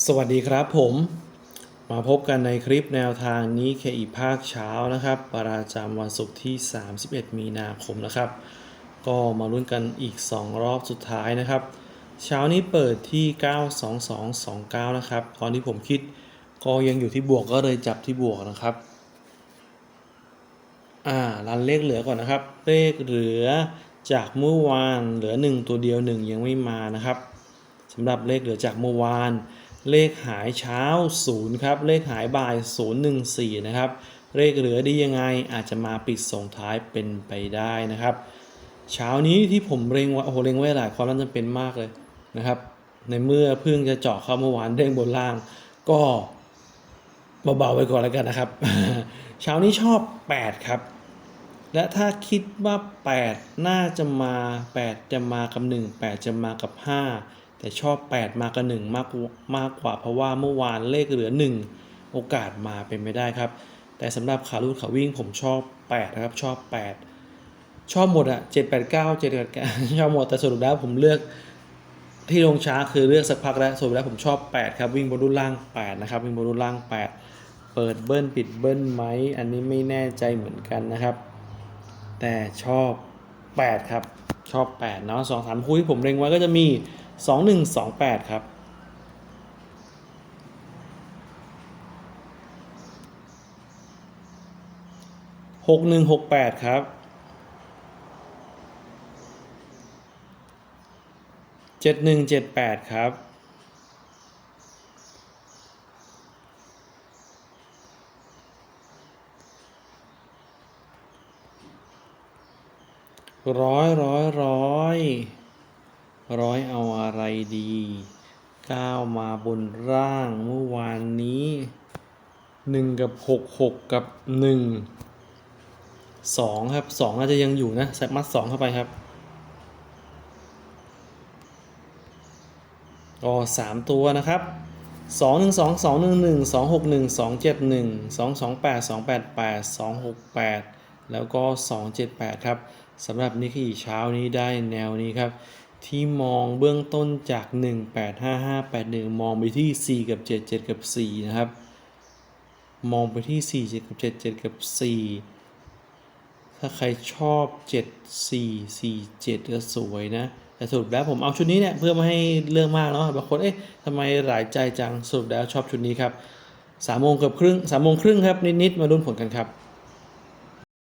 สวัสดีครับผมมาพบกันในคลิปแนวทางนี้เคอีภาคเช้านะครับ ประจำวันศุกร์ที่ 31 มีนาคมนะครับ ก็มาลุ้นกันอีก 2 รอบสุดท้ายนะครับ เช้านี้เปิดที่ 92229 นะครับ ตอนที่ผมคิดก็ยังอยู่ที่บวกก็เลยจับที่บวกนะครับอ่ารันเลขเหลือก่อนนะครับ เลขเหลือจากเมื่อวานเหลือ 1 ตัวเดียว 1 ยังไม่มานะครับสำหรับเลขเหลือจากเมื่อวาน เลขหายเช้า 0 ครับ เลขหายบ่าย 014 นะครับ เลขเหลือดียังไงอาจจะมาปิดส่งท้ายเป็นไปได้นะครับ เช้านี้ที่ผมเล็งว่าโอ้โหเล็งไว้หลายความน่าจะเป็นมากเลยนะครับ ในเมื่อเพิ่งจะเจาะเข้าเมื่อวานเด้งบนล่าง ก็เบาๆไปก่อนแล้วกันนะครับ เช้านี้ชอบ 8 ครับ และถ้าคิดว่า 8 น่าจะมา 8 จะมากับ 1 8 จะมากับ 5 แต่ชอบ 8 มากับ1มากกว่ามากกว่าเพราะว่าเมื่อวานเลขเหลือ 1 โอกาสมาเป็นไม่ได้ครับ แต่สำหรับขาลูดขาวิ่งผมชอบ 8 นะครับ ชอบ 8 ชอบหมดอะ7 8 9 7 8 9ชอบหมดแต่สรุปแล้วผมเลือกที่ลงช้าคือเลือกสักพักแล้วสรุปแล้วผมชอบ 8 ครับ วิ่งบนรุ่นล่าง 8 นะครับ วิ่งบนรุ่นล่าง 8 เปิดเบิ้ลปิดเบิ้ลไหมอันนี้ไม่แน่ใจเหมือนกันนะครับ แต่ชอบ 8 ครับ ชอบ8เนาะ2 3คู่ที่ผมเล็งไว้ก็จะมี 2 1 2 8 ครับ หกหนึ่งหกแปดครับ เจ็ดหนึ่งเจ็ดแปดครับ ร้อยร้อยร้อยร้อยเอาอะไรดีก้าวมาบนร่างเมื่อวานนี้หนึ่งกับหกหกกับหนึ่งสองครับสองน่าจะยังอยู่นะใส่มัดสองเข้าไปครับก็สามตัวนะครับสองหนึ่งสองสองหนึ่งหนึ่งสองหกหนึ่งสองเจ็ดหนึ่งสองสองแปดสองแปดแปดสองหกแปดแล้วก็สองเจ็ดแปดครับ สำหรับนิกเกิลเช้านี้ได้แนวนี้ครับ ที่มองเบื้องต้นจาก 1 8 5 5 8 1 มองไปที่ 4 กับ 7 7 กับ 4 นะครับ มองไปที่ 4 7 กับ 7 7 กับ 4 ถ้าใครชอบ 7 4 4 7 ก็สวยนะ แต่สรุปแล้วผมเอาชุดนี้เนี่ยเพื่อไม่ให้เรื่องมากเนาะบางคนเอ๊ะทำไมหลายใจจังสรุปแล้วชอบชุดนี้ครับสามโมงเกือบครึ่งสามโมงครึ่งครับนิดๆมาลุ้นผลกันครับ